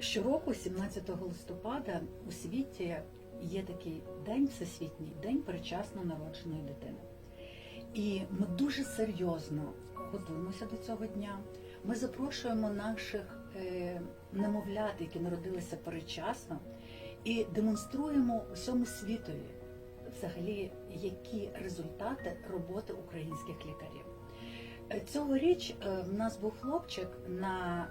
Щороку, 17 листопада, у світі є такий день всесвітній день передчасно народженої дитини. І ми дуже серйозно готуємося до цього дня. Ми запрошуємо наших е, немовлят, які народилися передчасно, і демонструємо усьому світові взагалі, які результати роботи українських лікарів. Е, Цьогоріч е, в нас був хлопчик на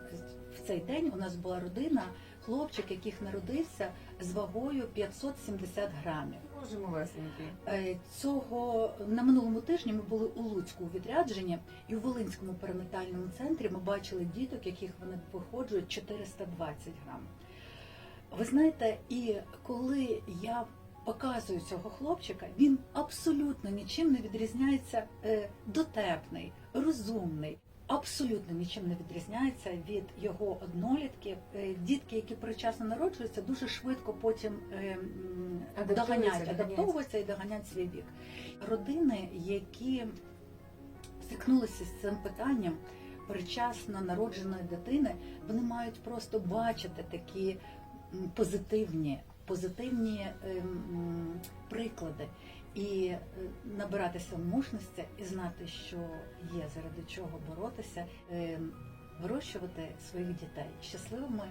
цей день. У нас була родина, хлопчик, яких народився з вагою 570 грамів. Боже малесенький. Е, Цього на минулому тижні ми були у Луцьку у відрядженні, і у Волинському перинатальному центрі ми бачили діток, яких вони виходжують 420 грам. Ви знаєте, і коли я показую цього хлопчика, він абсолютно нічим не відрізняється е, дотепний, розумний. Абсолютно нічим не відрізняється від його однолітків. Е, Дітки, які передчасно народжуються, дуже швидко потім е, доганяють. адаптовуються і доганять свій вік. Родини, які стикнулися з цим питанням передчасно народженої дитини, вони мають просто бачити такі позитивні, позитивні ем, приклади і е, набиратися мужності і знати, що є заради чого боротися, ем, вирощувати своїх дітей. Щасливими